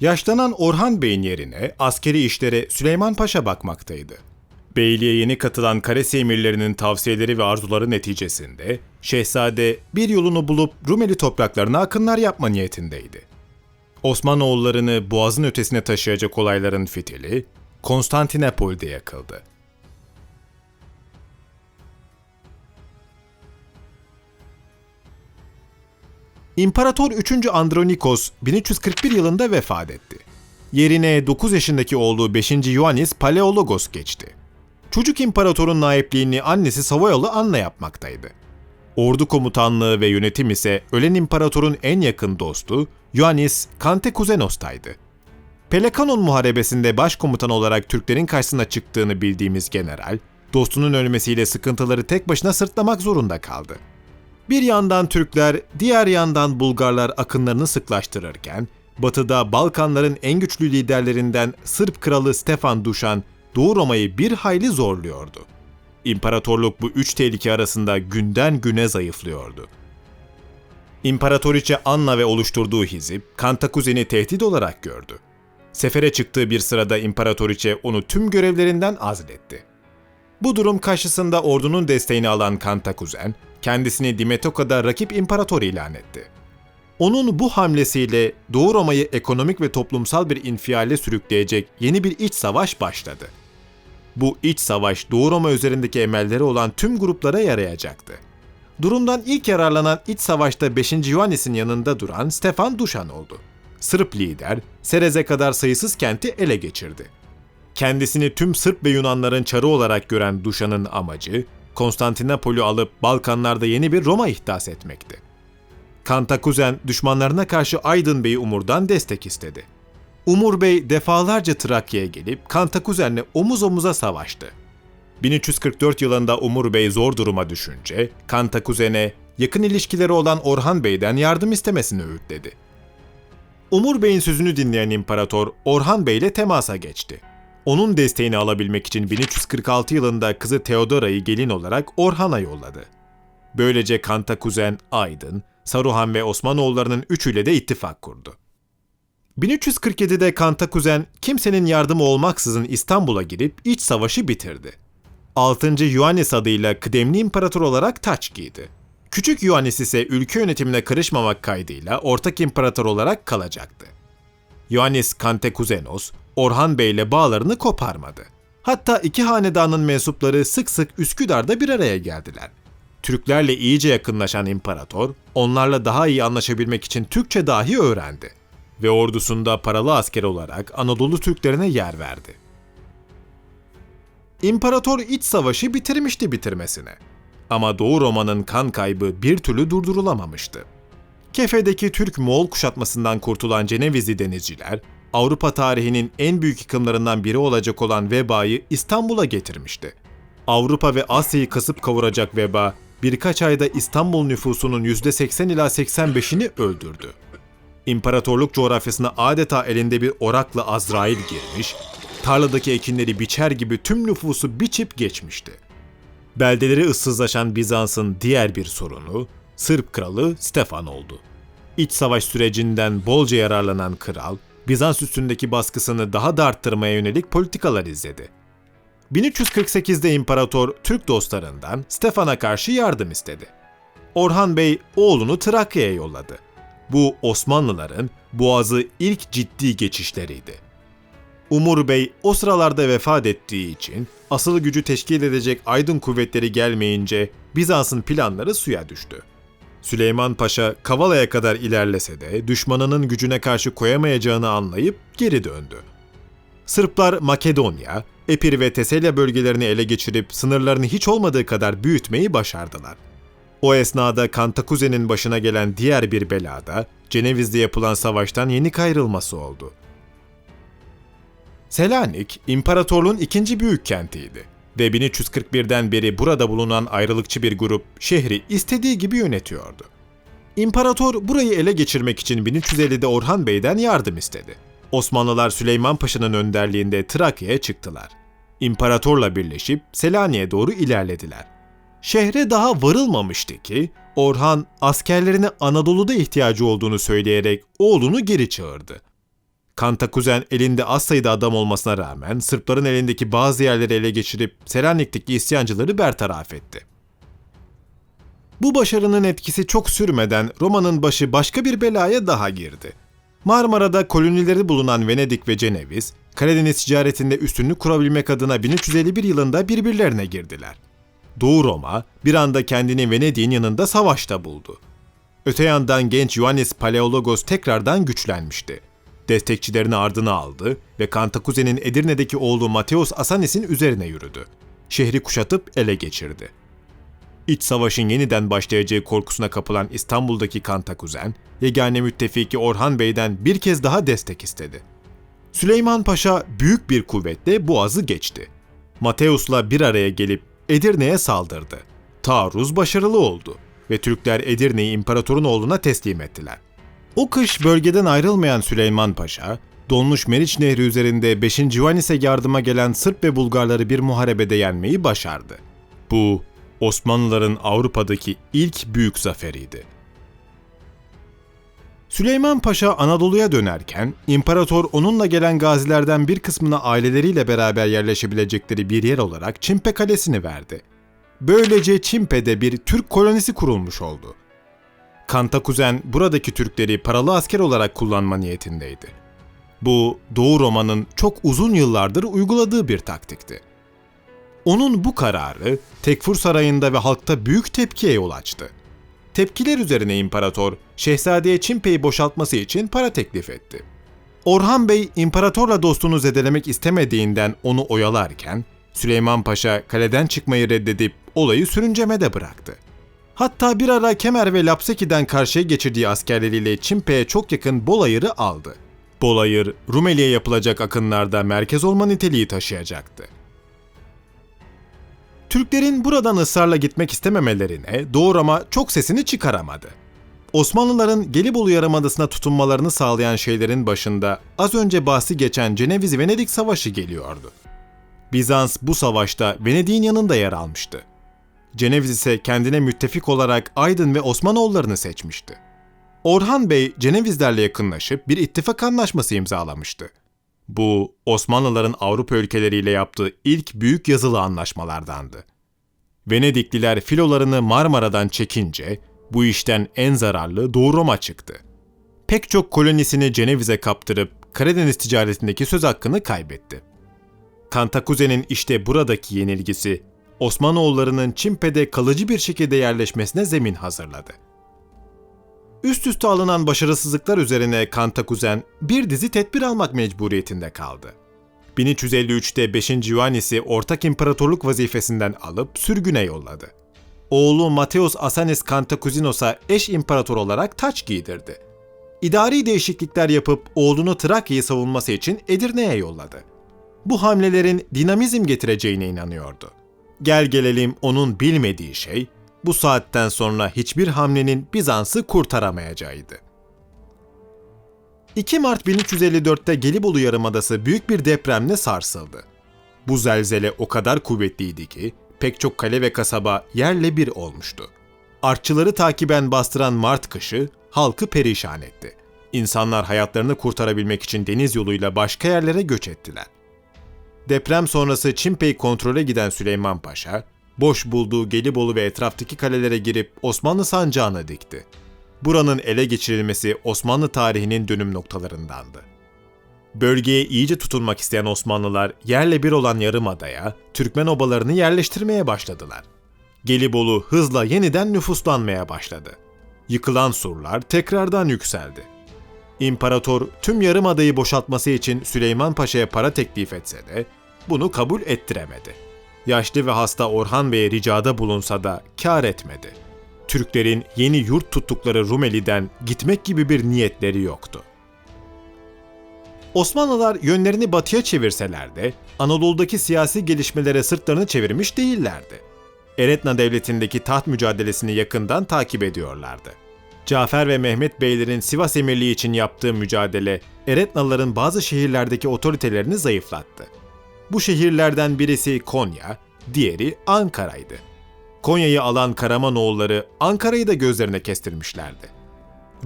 Yaşlanan Orhan Bey'in yerine askeri işlere Süleyman Paşa bakmaktaydı. Beyliğe yeni katılan Karesi emirlerinin tavsiyeleri ve arzuları neticesinde Şehzade bir yolunu bulup Rumeli topraklarına akınlar yapma niyetindeydi. Osmanoğullarını boğazın ötesine taşıyacak olayların fitili Konstantinopol'de yakıldı. İmparator 3. Andronikos 1341 yılında vefat etti. Yerine 9 yaşındaki oğlu 5. Ioannis Paleologos geçti. Çocuk imparatorun naipliğini annesi Savoyalı Anna yapmaktaydı. Ordu komutanlığı ve yönetim ise ölen imparatorun en yakın dostu Ioannis Kantekuzenos'taydı. Pelekanon Muharebesi'nde başkomutan olarak Türklerin karşısına çıktığını bildiğimiz general, dostunun ölmesiyle sıkıntıları tek başına sırtlamak zorunda kaldı. Bir yandan Türkler, diğer yandan Bulgarlar akınlarını sıklaştırırken, batıda Balkanların en güçlü liderlerinden Sırp kralı Stefan Duşan, Doğu Roma'yı bir hayli zorluyordu. İmparatorluk bu üç tehlike arasında günden güne zayıflıyordu. İmparatoriçe Anna ve oluşturduğu hizip, Kantakuzeni tehdit olarak gördü. Sefere çıktığı bir sırada İmparatoriçe onu tüm görevlerinden azletti. Bu durum karşısında ordunun desteğini alan Kantakuzen, kendisini Dimetoka'da rakip imparator ilan etti. Onun bu hamlesiyle Doğu Roma'yı ekonomik ve toplumsal bir infiale sürükleyecek yeni bir iç savaş başladı. Bu iç savaş Doğu Roma üzerindeki emelleri olan tüm gruplara yarayacaktı. Durumdan ilk yararlanan iç savaşta 5. Ioannis'in yanında duran Stefan Duşan oldu. Sırp lider, Serez'e kadar sayısız kenti ele geçirdi. Kendisini tüm Sırp ve Yunanların çarı olarak gören Duşan'ın amacı, Konstantinopol'ü alıp Balkanlarda yeni bir Roma ihdas etmekti. Kantakuzen düşmanlarına karşı Aydın Bey'i Umur'dan destek istedi. Umur Bey defalarca Trakya'ya gelip Kantakuzen'le omuz omuza savaştı. 1344 yılında Umur Bey zor duruma düşünce Kantakuzen'e yakın ilişkileri olan Orhan Bey'den yardım istemesini öğütledi. Umur Bey'in sözünü dinleyen imparator Orhan Bey ile temasa geçti. Onun desteğini alabilmek için 1346 yılında kızı Theodora'yı gelin olarak Orhan'a yolladı. Böylece Kantakuzen, Aydın, Saruhan ve Osmanoğullarının üçüyle de ittifak kurdu. 1347'de Kantakuzen kimsenin yardımı olmaksızın İstanbul'a girip iç savaşı bitirdi. 6. Ioannis adıyla kıdemli imparator olarak taç giydi. Küçük Ioannis ise ülke yönetimine karışmamak kaydıyla ortak imparator olarak kalacaktı. Ioannis Kantekuzenos, Orhan Bey ile bağlarını koparmadı. Hatta iki hanedanın mensupları sık sık Üsküdar'da bir araya geldiler. Türklerle iyice yakınlaşan imparator, onlarla daha iyi anlaşabilmek için Türkçe dahi öğrendi ve ordusunda paralı asker olarak Anadolu Türklerine yer verdi. İmparator iç savaşı bitirmişti bitirmesine. Ama Doğu Roma'nın kan kaybı bir türlü durdurulamamıştı. Kefe'deki Türk-Moğol kuşatmasından kurtulan Cenevizli denizciler, Avrupa tarihinin en büyük yıkımlarından biri olacak olan vebayı İstanbul'a getirmişti. Avrupa ve Asya'yı kasıp kavuracak veba, birkaç ayda İstanbul nüfusunun %80 ila 85'ini öldürdü. İmparatorluk coğrafyasına adeta elinde bir orakla Azrail girmiş, tarladaki ekinleri biçer gibi tüm nüfusu biçip geçmişti. Beldeleri ıssızlaşan Bizans'ın diğer bir sorunu, Sırp kralı Stefan oldu. İç savaş sürecinden bolca yararlanan kral, Bizans üstündeki baskısını daha da arttırmaya yönelik politikalar izledi. 1348'de imparator Türk dostlarından Stefan'a karşı yardım istedi. Orhan Bey oğlunu Trakya'ya yolladı. Bu Osmanlıların Boğaz'ı ilk ciddi geçişleriydi. Umur Bey o sıralarda vefat ettiği için asıl gücü teşkil edecek aydın kuvvetleri gelmeyince Bizans'ın planları suya düştü. Süleyman Paşa Kavala'ya kadar ilerlese de düşmanının gücüne karşı koyamayacağını anlayıp geri döndü. Sırplar Makedonya, Epir ve Teselya bölgelerini ele geçirip sınırlarını hiç olmadığı kadar büyütmeyi başardılar. O esnada Kantakuze'nin başına gelen diğer bir belada Ceneviz'de yapılan savaştan yenik ayrılması oldu. Selanik, imparatorluğun ikinci büyük kentiydi ve 1341'den beri burada bulunan ayrılıkçı bir grup şehri istediği gibi yönetiyordu. İmparator burayı ele geçirmek için 1350'de Orhan Bey'den yardım istedi. Osmanlılar Süleyman Paşa'nın önderliğinde Trakya'ya çıktılar. İmparatorla birleşip Selanik'e doğru ilerlediler. Şehre daha varılmamıştı ki Orhan askerlerine Anadolu'da ihtiyacı olduğunu söyleyerek oğlunu geri çağırdı. Kantakuzen elinde az sayıda adam olmasına rağmen Sırpların elindeki bazı yerleri ele geçirip Selanik'teki isyancıları bertaraf etti. Bu başarının etkisi çok sürmeden Roma'nın başı başka bir belaya daha girdi. Marmara'da kolonileri bulunan Venedik ve Ceneviz, Karadeniz ticaretinde üstünlük kurabilmek adına 1351 yılında birbirlerine girdiler. Doğu Roma bir anda kendini Venedik'in yanında savaşta buldu. Öte yandan genç Ioannis Paleologos tekrardan güçlenmişti. Destekçilerini ardına aldı ve Kantakuze'nin Edirne'deki oğlu Mateos Asanis'in üzerine yürüdü. Şehri kuşatıp ele geçirdi. İç savaşın yeniden başlayacağı korkusuna kapılan İstanbul'daki Kantakuzen, yegane müttefiki Orhan Bey'den bir kez daha destek istedi. Süleyman Paşa büyük bir kuvvetle Boğaz'ı geçti. Mateus'la bir araya gelip Edirne'ye saldırdı. Taarruz başarılı oldu ve Türkler Edirne'yi imparatorun oğluna teslim ettiler. O kış bölgeden ayrılmayan Süleyman Paşa, donmuş Meriç Nehri üzerinde 5. Ioannis'e yardıma gelen Sırp ve Bulgarları bir muharebede yenmeyi başardı. Bu, Osmanlıların Avrupa'daki ilk büyük zaferiydi. Süleyman Paşa Anadolu'ya dönerken, imparator onunla gelen gazilerden bir kısmına aileleriyle beraber yerleşebilecekleri bir yer olarak Çimpe Kalesi'ni verdi. Böylece Çimpe'de bir Türk kolonisi kurulmuş oldu. Kantakuzen buradaki Türkleri paralı asker olarak kullanma niyetindeydi. Bu Doğu Roma'nın çok uzun yıllardır uyguladığı bir taktikti. Onun bu kararı Tekfur Sarayı'nda ve halkta büyük tepkiye yol açtı. Tepkiler üzerine imparator, şehzadeye Çimpe'yi boşaltması için para teklif etti. Orhan Bey, imparatorla dostunu zedelemek istemediğinden onu oyalarken, Süleyman Paşa kaleden çıkmayı reddedip olayı sürüncemede bıraktı. Hatta bir ara Kemer ve Lapseki'den karşıya geçirdiği askerleriyle Çimpe'ye çok yakın Bolayır'ı aldı. Bolayır, Rumeli'ye yapılacak akınlarda merkez olma niteliği taşıyacaktı. Türklerin buradan ısrarla gitmek istememelerine Doğu Roma çok sesini çıkaramadı. Osmanlıların Gelibolu Yarımadası'na tutunmalarını sağlayan şeylerin başında az önce bahsi geçen Ceneviz-Venedik Savaşı geliyordu. Bizans bu savaşta Venedik'in yanında yer almıştı. Ceneviz ise kendine müttefik olarak Aydın ve Osmanoğullarını seçmişti. Orhan Bey Cenevizlerle yakınlaşıp bir ittifak anlaşması imzalamıştı. Bu Osmanlıların Avrupa ülkeleriyle yaptığı ilk büyük yazılı anlaşmalardandı. Venedikliler filolarını Marmara'dan çekince bu işten en zararlı Doğu Roma çıktı. Pek çok kolonisini Ceneviz'e kaptırıp Karadeniz ticaretindeki söz hakkını kaybetti. Kantakuze'nin işte buradaki yenilgisi Osmanoğullarının Çimpe'de kalıcı bir şekilde yerleşmesine zemin hazırladı. Üst üste alınan başarısızlıklar üzerine Kantakuzen bir dizi tedbir almak mecburiyetinde kaldı. 1353'te 5. Ioannis'i ortak imparatorluk vazifesinden alıp sürgüne yolladı. Oğlu Mateos Asanis Kantakuzinos'a eş imparator olarak taç giydirdi. İdari değişiklikler yapıp oğlunu Trakya'yı savunması için Edirne'ye yolladı. Bu hamlelerin dinamizm getireceğine inanıyordu. Gel gelelim onun bilmediği şey, bu saatten sonra hiçbir hamlenin Bizans'ı kurtaramayacağıydı. 2 Mart 1354'te Gelibolu Yarımadası büyük bir depremle sarsıldı. Bu zelzele o kadar kuvvetliydi ki pek çok kale ve kasaba yerle bir olmuştu. Artçıları takiben bastıran Mart kışı halkı perişan etti. İnsanlar hayatlarını kurtarabilmek için deniz yoluyla başka yerlere göç ettiler. Deprem sonrası Çimpe'yi kontrole giden Süleyman Paşa, boş bulduğu Gelibolu ve etraftaki kalelere girip Osmanlı sancağını dikti. Buranın ele geçirilmesi Osmanlı tarihinin dönüm noktalarındandı. Bölgeye iyice tutunmak isteyen Osmanlılar yerle bir olan Yarımada'ya Türkmen obalarını yerleştirmeye başladılar. Gelibolu hızla yeniden nüfuslanmaya başladı. Yıkılan surlar tekrardan yükseldi. İmparator tüm Yarımada'yı boşaltması için Süleyman Paşa'ya para teklif etse de bunu kabul ettiremedi. Yaşlı ve hasta Orhan Bey'e ricada bulunsa da kar etmedi. Türklerin yeni yurt tuttukları Rumeli'den gitmek gibi bir niyetleri yoktu. Osmanlılar yönlerini batıya çevirseler de Anadolu'daki siyasi gelişmelere sırtlarını çevirmiş değillerdi. Eretna Devleti'ndeki taht mücadelesini yakından takip ediyorlardı. Cafer ve Mehmet Beylerin Sivas Emirliği için yaptığı mücadele, Eretnalıların bazı şehirlerdeki otoritelerini zayıflattı. Bu şehirlerden birisi Konya, diğeri Ankara'ydı. Konya'yı alan Karamanoğulları Ankara'yı da gözlerine kestirmişlerdi.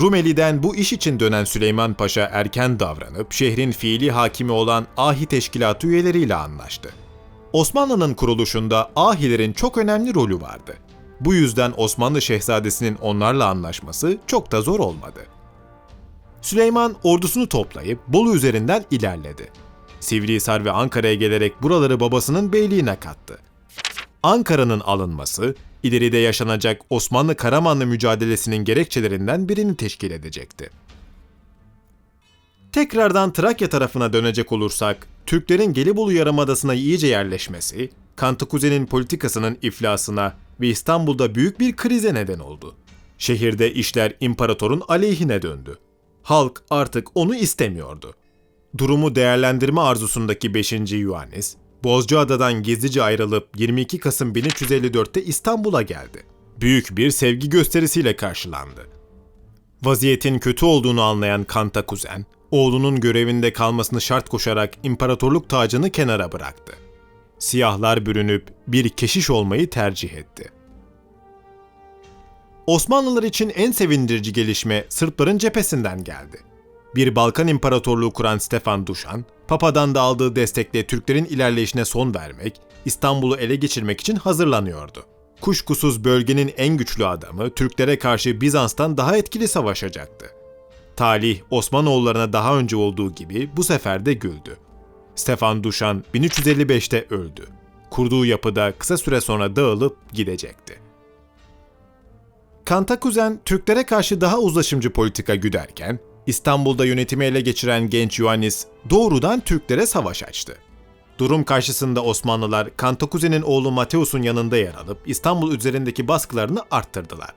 Rumeli'den bu iş için dönen Süleyman Paşa erken davranıp şehrin fiili hakimi olan Ahi Teşkilatı üyeleriyle anlaştı. Osmanlı'nın kuruluşunda Ahilerin çok önemli rolü vardı. Bu yüzden Osmanlı şehzadesinin onlarla anlaşması çok da zor olmadı. Süleyman ordusunu toplayıp Bolu üzerinden ilerledi. Sivrihisar ve Ankara'ya gelerek buraları babasının beyliğine kattı. Ankara'nın alınması, ileride yaşanacak Osmanlı-Karamanlı mücadelesinin gerekçelerinden birini teşkil edecekti. Tekrardan Trakya tarafına dönecek olursak, Türklerin Gelibolu Yarımadası'na iyice yerleşmesi, Kantıkuze'nin politikasının iflasına ve İstanbul'da büyük bir krize neden oldu. Şehirde işler imparatorun aleyhine döndü. Halk artık onu istemiyordu. Durumu değerlendirme arzusundaki 5. Yuanis, Bozcaada'dan gizlice ayrılıp 22 Kasım 1354'te İstanbul'a geldi. Büyük bir sevgi gösterisiyle karşılandı. Vaziyetin kötü olduğunu anlayan Kantakuzen, oğlunun görevinde kalmasını şart koşarak imparatorluk tacını kenara bıraktı. Siyahlar bürünüp bir keşiş olmayı tercih etti. Osmanlılar için en sevindirici gelişme Sırpların cephesinden geldi. Bir Balkan İmparatorluğu kuran Stefan Duşan, Papa'dan da aldığı destekle Türklerin ilerleyişine son vermek, İstanbul'u ele geçirmek için hazırlanıyordu. Kuşkusuz bölgenin en güçlü adamı Türklere karşı Bizans'tan daha etkili savaşacaktı. Talih Osmanoğullarına daha önce olduğu gibi bu sefer de güldü. Stefan Duşan 1355'te öldü. Kurduğu yapıda kısa süre sonra dağılıp gidecekti. Kantakuzen Türklere karşı daha uzlaşımcı politika güderken, İstanbul'da yönetimi ele geçiren genç Ioannis doğrudan Türklere savaş açtı. Durum karşısında Osmanlılar Kantakuzen'in oğlu Mateus'un yanında yer alıp İstanbul üzerindeki baskılarını arttırdılar.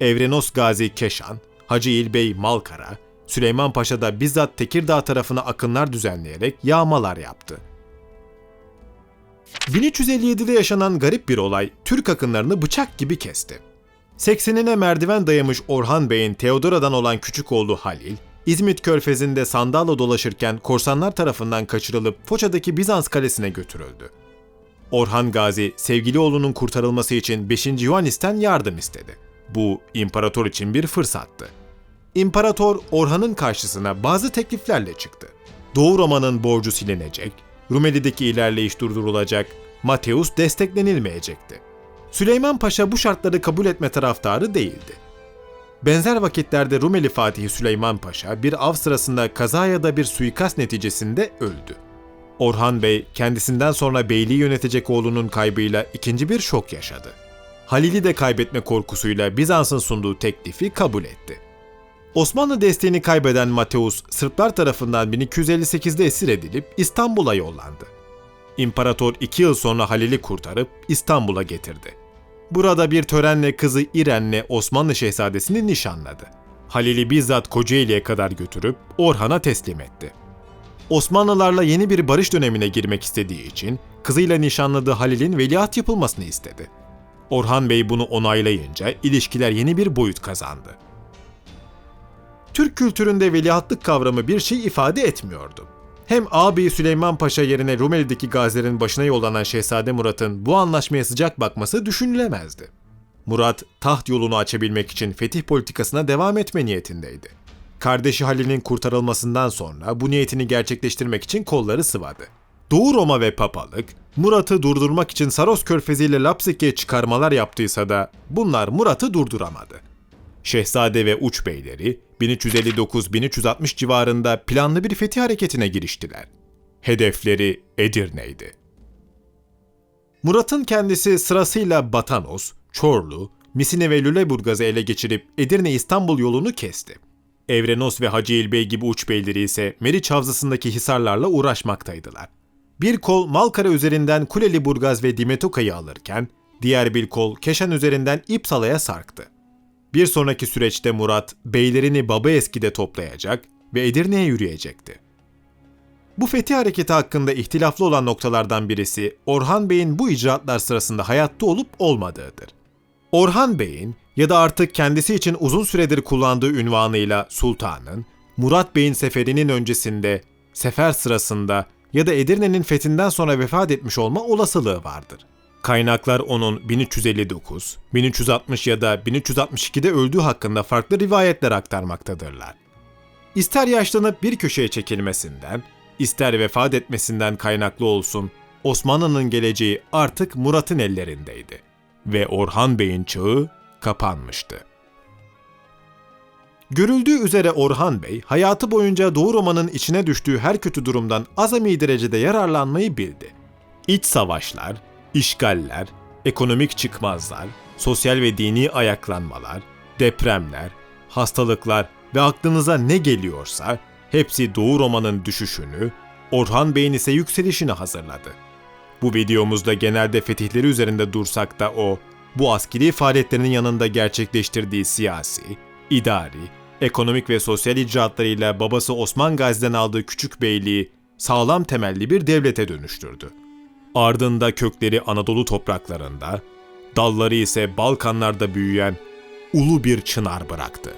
Evrenos Gazi Keşan, Hacı İlbey Malkara, Süleyman Paşa da bizzat Tekirdağ tarafına akınlar düzenleyerek yağmalar yaptı. 1357'de yaşanan garip bir olay Türk akınlarını bıçak gibi kesti. 80'ine merdiven dayamış Orhan Bey'in Teodora'dan olan küçük oğlu Halil, İzmit körfezinde sandalla dolaşırken korsanlar tarafından kaçırılıp Foça'daki Bizans kalesine götürüldü. Orhan Gazi, sevgili oğlunun kurtarılması için 5. Yuanis'ten yardım istedi. Bu, imparator için bir fırsattı. İmparator, Orhan'ın karşısına bazı tekliflerle çıktı. Doğu Roma'nın borcu silinecek, Rumeli'deki ilerleyiş durdurulacak, Mateus desteklenilmeyecekti. Süleyman Paşa bu şartları kabul etme taraftarı değildi. Benzer vakitlerde Rumeli Fatihi Süleyman Paşa bir av sırasında kaza ya da bir suikast neticesinde öldü. Orhan Bey kendisinden sonra beyliği yönetecek oğlunun kaybıyla ikinci bir şok yaşadı. Halil'i de kaybetme korkusuyla Bizans'ın sunduğu teklifi kabul etti. Osmanlı desteğini kaybeden Mateus, Sırplar tarafından 1258'de esir edilip İstanbul'a yollandı. İmparator iki yıl sonra Halil'i kurtarıp İstanbul'a getirdi. Burada bir törenle kızı İren'le Osmanlı şehzadesini nişanladı. Halil'i bizzat Kocaeli'ye kadar götürüp Orhan'a teslim etti. Osmanlılarla yeni bir barış dönemine girmek istediği için kızıyla nişanladığı Halil'in veliaht yapılmasını istedi. Orhan Bey bunu onaylayınca ilişkiler yeni bir boyut kazandı. Türk kültüründe veliahtlık kavramı bir şey ifade etmiyordu. Hem ağabeyi Süleyman Paşa yerine Rumeli'deki gazilerin başına yollanan Şehzade Murat'ın bu anlaşmaya sıcak bakması düşünülemezdi. Murat, taht yolunu açabilmek için fetih politikasına devam etme niyetindeydi. Kardeşi Halil'in kurtarılmasından sonra bu niyetini gerçekleştirmek için kolları sıvadı. Doğu Roma ve Papalık, Murat'ı durdurmak için Saros Körfezi ile Lapsik'e çıkarmalar yaptıysa da bunlar Murat'ı durduramadı. Şehzade ve uç beyleri 1359-1360 civarında planlı bir fetih hareketine giriştiler. Hedefleri Edirne'ydi. Murat'ın kendisi sırasıyla Batanos, Çorlu, Misine ve Lüleburgaz'ı ele geçirip Edirne-İstanbul yolunu kesti. Evrenos ve Hacı İlbey gibi uç beyleri ise Meriç Havzası'ndaki hisarlarla uğraşmaktaydılar. Bir kol Malkara üzerinden Kuleli Burgaz ve Dimetoka'yı alırken, diğer bir kol Keşan üzerinden İpsala'ya sarktı. Bir sonraki süreçte Murat, beylerini Baba Eski'de toplayacak ve Edirne'ye yürüyecekti. Bu fetih hareketi hakkında ihtilaflı olan noktalardan birisi Orhan Bey'in bu icraatlar sırasında hayatta olup olmadığıdır. Orhan Bey'in ya da artık kendisi için uzun süredir kullandığı ünvanıyla Sultan'ın, Murat Bey'in seferinin öncesinde, sefer sırasında ya da Edirne'nin fethinden sonra vefat etmiş olma olasılığı vardır. Kaynaklar onun 1359, 1360 ya da 1362'de öldüğü hakkında farklı rivayetler aktarmaktadırlar. İster yaşlanıp bir köşeye çekilmesinden, ister vefat etmesinden kaynaklı olsun, Osmanlı'nın geleceği artık Murat'ın ellerindeydi ve Orhan Bey'in çağı kapanmıştı. Görüldüğü üzere Orhan Bey, hayatı boyunca Doğu Roma'nın içine düştüğü her kötü durumdan azami derecede yararlanmayı bildi. İç savaşlar, işgaller, ekonomik çıkmazlar, sosyal ve dini ayaklanmalar, depremler, hastalıklar ve aklınıza ne geliyorsa hepsi Doğu Roma'nın düşüşünü, Orhan Bey'in ise yükselişini hazırladı. Bu videomuzda genelde fetihleri üzerinde dursak da o, bu askeri faaliyetlerinin yanında gerçekleştirdiği siyasi, idari, ekonomik ve sosyal icraatlarıyla babası Osman Gazi'den aldığı küçük beyliği sağlam temelli bir devlete dönüştürdü. Ardında kökleri Anadolu topraklarında, dalları ise Balkanlarda büyüyen ulu bir çınar bıraktı.